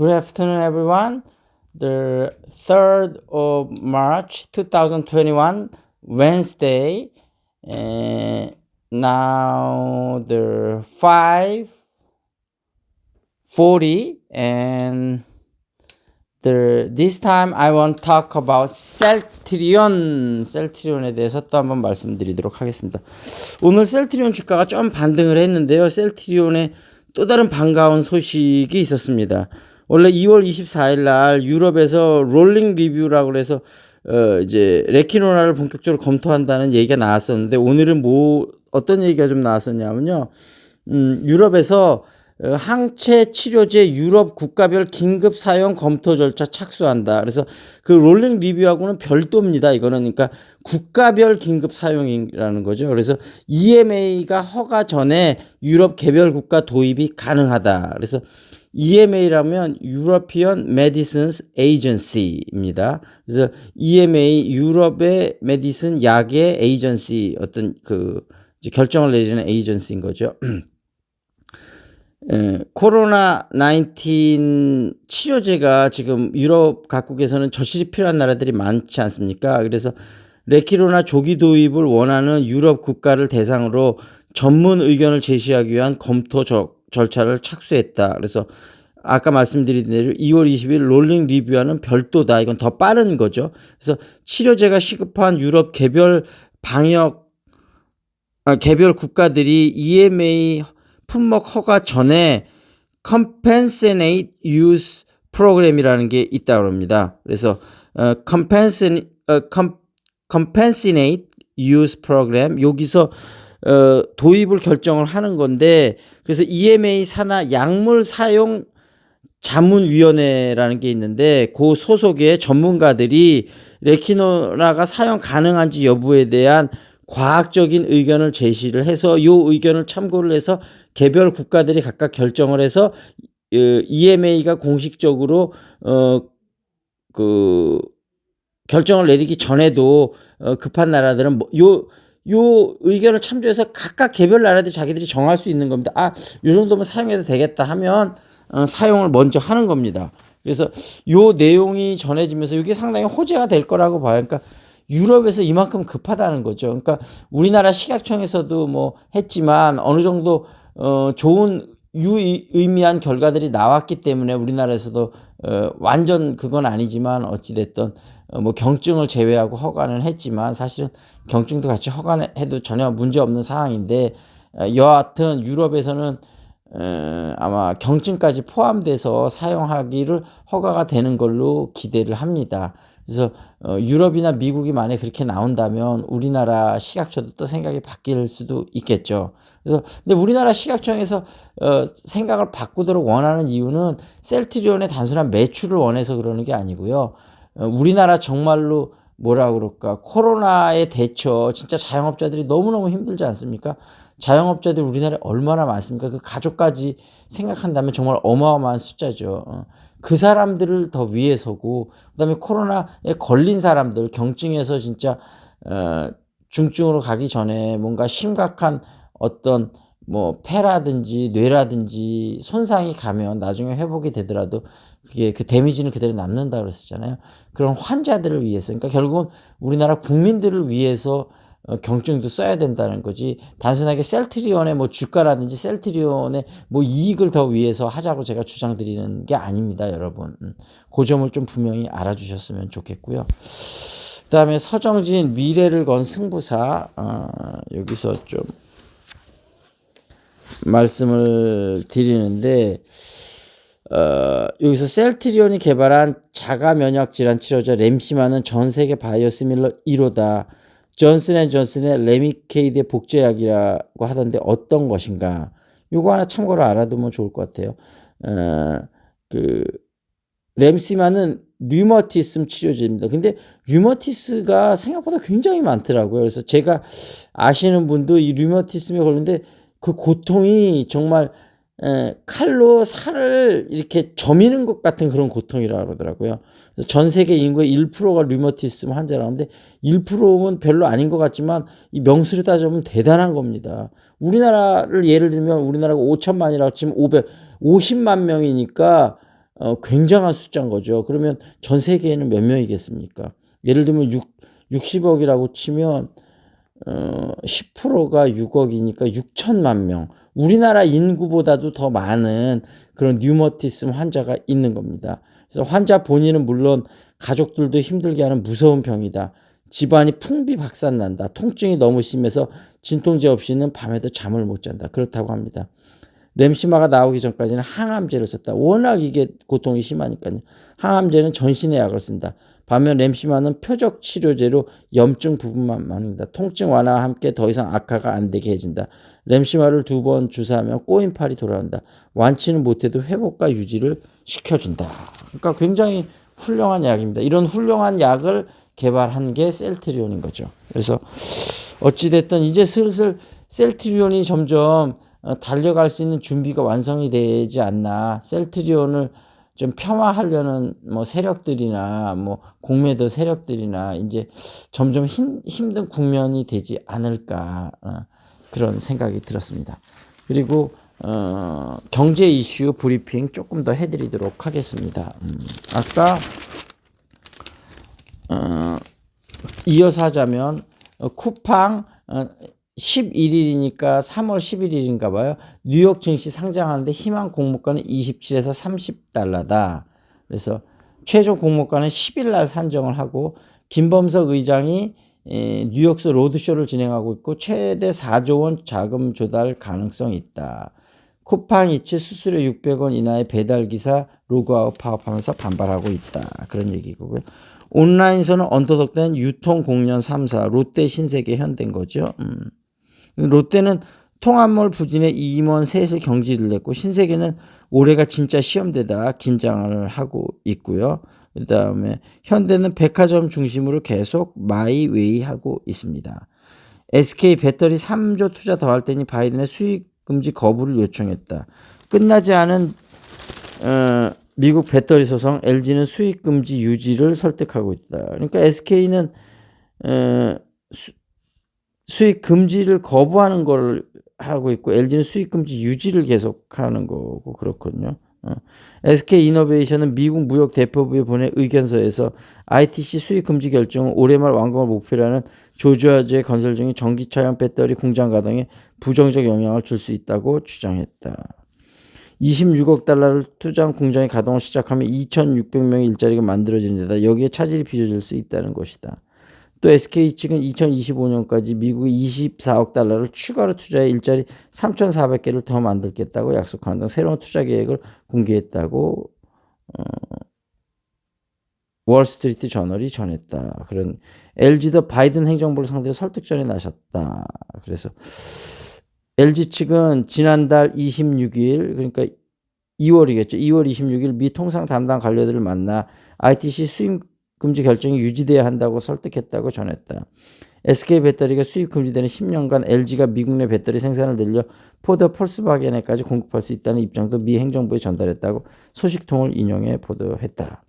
Good afternoon, everyone. The 3rd of March 2021, Wednesday. Uh, now the 5:40 and the this time I want to talk about 셀트리온 셀트리온에 대해서 또 한번 말씀드리도록 하겠습니다. 오늘 셀트리온 주가가 좀 반등을 했는데요. 셀트리온의 또 다른 반가운 소식이 있었습니다. 원래 2월 24일 날 유럽에서 롤링 리뷰라고 해서 어 이제 레키노나를 본격적으로 검토한다는 얘기가 나왔었는데 오늘은 뭐 어떤 얘기가 좀 나왔었냐면요. 음 유럽에서 어, 항체 치료제 유럽 국가별 긴급 사용 검토 절차 착수한다. 그래서 그 롤링 리뷰하고는 별도입니다. 이거는 그러니까 국가별 긴급 사용이라는 거죠. 그래서 EMA가 허가 전에 유럽 개별 국가 도입이 가능하다. 그래서 EMA라면 European Medicines Agency입니다. 그래서 EMA 유럽의 메디슨 약의 에이전시 어떤 그 결정을 내리는 에이전시인 거죠. 에, 코로나 19 치료제가 지금 유럽 각국에서는 저실이 필요한 나라들이 많지 않습니까? 그래서 레키로나 조기 도입을 원하는 유럽 국가를 대상으로 전문 의견을 제시하기 위한 검토 저, 절차를 착수했다. 그래서 아까 말씀드린 대로 2월 20일 롤링 리뷰와는 별도다. 이건 더 빠른 거죠. 그래서 치료제가 시급한 유럽 개별 방역 아, 개별 국가들이 EMA 품목 허가 전에 compensate use 프로그램이라는 게 있다고 합니다. 그래서 어, compensate, 어, compensate use 프로그램 여기서 어, 도입을 결정을 하는 건데 그래서 EMA 산하 약물 사용 자문위원회라는 게 있는데 그 소속의 전문가들이 레키노나가 사용 가능한지 여부에 대한 과학적인 의견을 제시를 해서 이 의견을 참고를 해서 개별 국가들이 각각 결정을 해서 EMA가 공식적으로 어그 결정을 내리기 전에도 어 급한 나라들은 뭐요 요 의견을 참조해서 각각 개별 나라들이 자기들이 정할 수 있는 겁니다. 아, 요 정도면 사용해도 되겠다 하면 어, 사용을 먼저 하는 겁니다. 그래서 요 내용이 전해지면서 이게 상당히 호재가 될 거라고 봐요. 그러니까 유럽에서 이만큼 급하다는 거죠. 그러니까 우리나라 식약청에서도 뭐 했지만 어느 정도 어 좋은 유의미한 결과들이 나왔기 때문에 우리나라에서도 어 완전 그건 아니지만 어찌 됐던 어뭐 경증을 제외하고 허가는 했지만 사실은 경증도 같이 허가해도 전혀 문제 없는 상황인데 어 여하튼 유럽에서는 어 아마 경증까지 포함돼서 사용하기를 허가가 되는 걸로 기대를 합니다. 그래서 어, 유럽이나 미국이 만약 그렇게 나온다면 우리나라 식약처도 또 생각이 바뀔 수도 있겠죠. 그래서 근데 우리나라 식약청에서 어, 생각을 바꾸도록 원하는 이유는 셀트리온의 단순한 매출을 원해서 그러는 게 아니고요. 어, 우리나라 정말로 뭐라 그럴까 코로나에 대처 진짜 자영업자들이 너무너무 힘들지 않습니까? 자영업자들 우리나라에 얼마나 많습니까? 그 가족까지 생각한다면 정말 어마어마한 숫자죠. 어. 그 사람들을 더 위에 서고 그 다음에 코로나에 걸린 사람들 경증에서 진짜 어 중증으로 가기 전에 뭔가 심각한 어떤 뭐 폐라든지 뇌라든지 손상이 가면 나중에 회복이 되더라도 그게 그 데미지는 그대로 남는다 그랬었잖아요. 그런 환자들을 위해서 그러니까 결국은 우리나라 국민들을 위해서 어, 경증도 써야 된다는 거지. 단순하게 셀트리온의 뭐 주가라든지 셀트리온의 뭐 이익을 더 위해서 하자고 제가 주장드리는 게 아닙니다 여러분. 음, 그 점을 좀 분명히 알아주셨으면 좋겠고요. 그 다음에 서정진 미래를 건 승부사 어, 여기서 좀 말씀을 드리는데 어, 여기서 셀트리온이 개발한 자가 면역 질환 치료제 램시마는 전 세계 바이오시밀러 1호다. 존슨 앤 존슨의 레미케이드의 복제약이라고 하던데 어떤 것인가? 요거 하나 참고로 알아두면 좋을 것 같아요. 어, 그 램시마는 류머티즘 치료제입니다. 근데 류머티스가 생각보다 굉장히 많더라고요. 그래서 제가 아시는 분도 이 류머티즘에 걸리는데 그 고통이 정말 에, 칼로 살을 이렇게 저미는 것 같은 그런 고통이라 그러더라고요. 전 세계 인구의 1%가 류머티즘 환자라는데 1%면 별로 아닌 것 같지만 이 명수를 따져보면 대단한 겁니다. 우리나라를 예를 들면 우리나라가 5천만이라고 치면 500, 50만 명이니까 어, 굉장한 숫자인 거죠. 그러면 전 세계에는 몇 명이겠습니까? 예를 들면 6, 60억이라고 치면 어, 10%가 6억이니까 6천만 명. 우리나라 인구보다도 더 많은 그런 뉴머티즘 환자가 있는 겁니다. 그래서 환자 본인은 물론 가족들도 힘들게 하는 무서운 병이다. 집안이 풍비박산 난다. 통증이 너무 심해서 진통제 없이는 밤에도 잠을 못 잔다. 그렇다고 합니다. 램시마가 나오기 전까지는 항암제를 썼다. 워낙 이게 고통이 심하니까요. 항암제는 전신의 약을 쓴다. 반면 램시마는 표적 치료제로 염증 부분만 막는다. 통증 완화와 함께 더 이상 악화가 안 되게 해준다. 램시마를 두 번 주사하면 꼬인팔이 돌아온다. 완치는 못해도 회복과 유지를 시켜준다. 그러니까 굉장히 훌륭한 약입니다. 이런 훌륭한 약을 개발한 게 셀트리온인 거죠. 그래서 어찌됐든 이제 슬슬 셀트리온이 점점 어, 달려갈 수 있는 준비가 완성이 되지 않나. 셀트리온을 좀 폄하하려는 뭐 세력들이나 뭐 공매도 세력들이나 이제 점점 힘, 힘든 국면이 되지 않을까 어, 그런 생각이 들었습니다. 그리고 어, 경제 이슈 브리핑 조금 더 해드리도록 하겠습니다. 음, 아까 어, 이어서 하자면 어, 쿠팡 어, 11일이니까 3월 11일인가 봐요. 뉴욕 증시 상장하는데 희망 공모가는 27에서 30달러다. 그래서 최종 공모가는 10일 날 산정을 하고 김범석 의장이 에, 뉴욕서 로드쇼를 진행하고 있고 최대 4조 원 자금 조달 가능성이 있다. 쿠팡 이츠 수수료 600원 이하의 배달 기사 로그아웃 파업하면서 반발하고 있다. 그런 얘기고요. 온라인에서는 언더덕된 유통 공연 3사 롯데 신세계 현대인 거죠. 음. 롯데는 통합몰 부진에 임원 셋을 경질을 냈고 신세계는 올해가 진짜 시험대다 긴장을 하고 있고요. 그 다음에 현대는 백화점 중심으로 계속 마이웨이 하고 있습니다. SK 배터리 3조 투자 더할 테니 바이든의 수익 금지 거부를 요청했다. 끝나지 않은 어, 미국 배터리 소송 LG는 수익 금지 유지를 설득하고 있다. 그러니까 SK는 어, 수, 수익 금지를 거부하는 걸 하고 있고 LG는 수익 금지 유지를 계속하는 거고 그렇거든요. 어. SK 이노베이션은 미국 무역 대표부에 보낸 의견서에서 ITC 수익 금지 결정은 올해 말 완공을 목표로 하는 조주아제 건설 중인 전기차용 배터리 공장 가동에 부정적 영향을 줄 수 있다고 주장했다. 26억 달러를 투자한 공장이 가동을 시작하면 2,600명의 일자리가 만들어지는 데다 여기에 차질이 빚어질 수 있다는 것이다. 또 SK 측은 2025년까지 미국의 24억 달러를 추가로 투자해 일자리 3,400개를 더 만들겠다고 약속하는 등 새로운 투자 계획을 공개했다고 어, 월스트리트 저널이 전했다. 그런 LG도 바이든 행정부를 상대로 설득전에 나섰다. 그래서 LG 측은 지난달 26일 그러니까 2월이겠죠. 2월 26일 미 통상 담당 관료들을 만나 ITC 수입 금지 결정이 유지돼야 한다고 설득했다고 전했다. SK 배터리가 수입 금지되는 10년간 LG가 미국 내 배터리 생산을 늘려 포드 폴스바겐에까지 공급할 수 있다는 입장도 미 행정부에 전달했다고 소식통을 인용해 보도했다.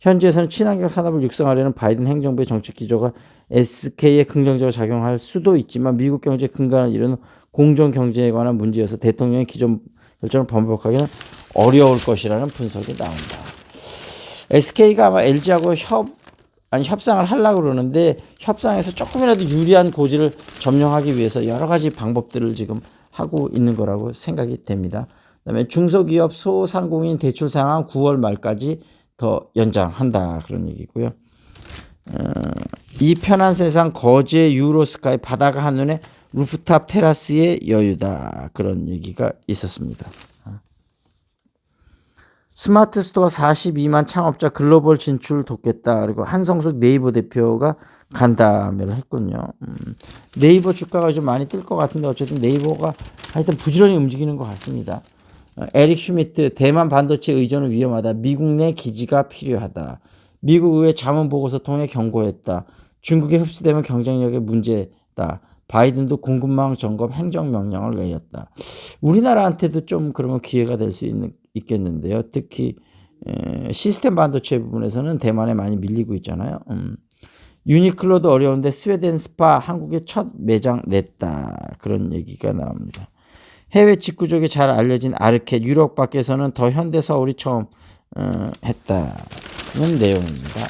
현지에서는 친환경 산업을 육성하려는 바이든 행정부의 정책 기조가 SK에 긍정적으로 작용할 수도 있지만 미국 경제 근간을 이루는 공정 경제에 관한 문제여서 대통령의 기존 결정을 번복하기는 어려울 것이라는 분석이 나온다. SK가 아마 LG하고 협 아니 협상을 하려고 그러는데 협상에서 조금이라도 유리한 고지를 점령하기 위해서 여러 가지 방법들을 지금 하고 있는 거라고 생각이 됩니다. 그다음에 중소기업 소상공인 대출 상황 9월 말까지 더 연장한다 그런 얘기고요. 어, 이 편한 세상 거제 유로스카이 바다가 한눈에 루프탑 테라스의 여유다 그런 얘기가 있었습니다. 스마트 스토어 42만 창업자 글로벌 진출 돕겠다. 그리고 한성숙 네이버 대표가 간담회를 했군요. 음, 네이버 주가가 좀 많이 뜰 것 같은데 어쨌든 네이버가 하여튼 부지런히 움직이는 것 같습니다. 어, 에릭 슈미트 대만 반도체 의존은 위험하다. 미국 내 기지가 필요하다. 미국 의회 자문 보고서 통해 경고했다. 중국에 흡수되면 경쟁력에 문제다. 바이든도 공급망 점검 행정명령을 내렸다. 우리나라한테도 좀 그러면 기회가 될 수 있겠는데요. 특히 시스템 반도체 부분에서는 대만에 많이 밀리고 있잖아요. 음. 유니클로도 어려운데 스웨덴 스파 한국에 첫 매장 냈다. 그런 얘기가 나옵니다. 해외 직구족에 잘 알려진 아르켓 유럽 밖에서는 더 현대 서울이 처음 어, 했다는 내용입니다.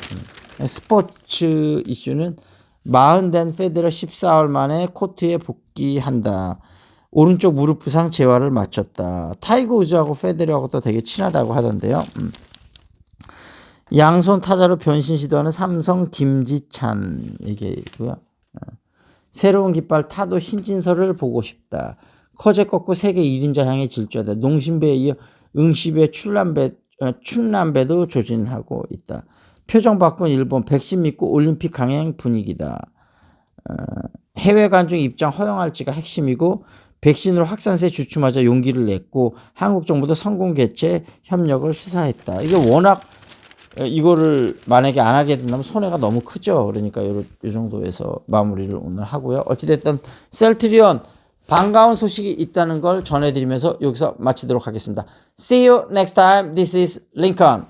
음. 스포츠 이슈는 마흔 된 페데러 14월 만에 코트에 복귀한다. 오른쪽 무릎 부상 재활을 마쳤다. 타이거 우즈하고 페데러하고도 되게 친하다고 하던데요. 음. 양손 타자로 변신 시도하는 삼성 김지찬 얘기고요. 어. 새로운 깃발 타도 신진서를 보고 싶다. 커제 꺾고 세계 1인자 향해 질주하다. 농심배에 이어 응시배 출란배, 어, 충남배도 조진하고 있다. 표정 바꾼 일본 백신 믿고 올림픽 강행 분위기다. 어, 해외 관중 입장 허용할지가 핵심이고 백신으로 확산세 주춤하자 용기를 냈고 한국 정부도 성공 개최 협력을 수사했다. 이게 워낙 어, 이거를 만약에 안 하게 된다면 손해가 너무 크죠. 그러니까 요, 요 정도에서 마무리를 오늘 하고요. 어찌됐든 셀트리온 반가운 소식이 있다는 걸 전해드리면서 여기서 마치도록 하겠습니다. See you next time. This is Lincoln.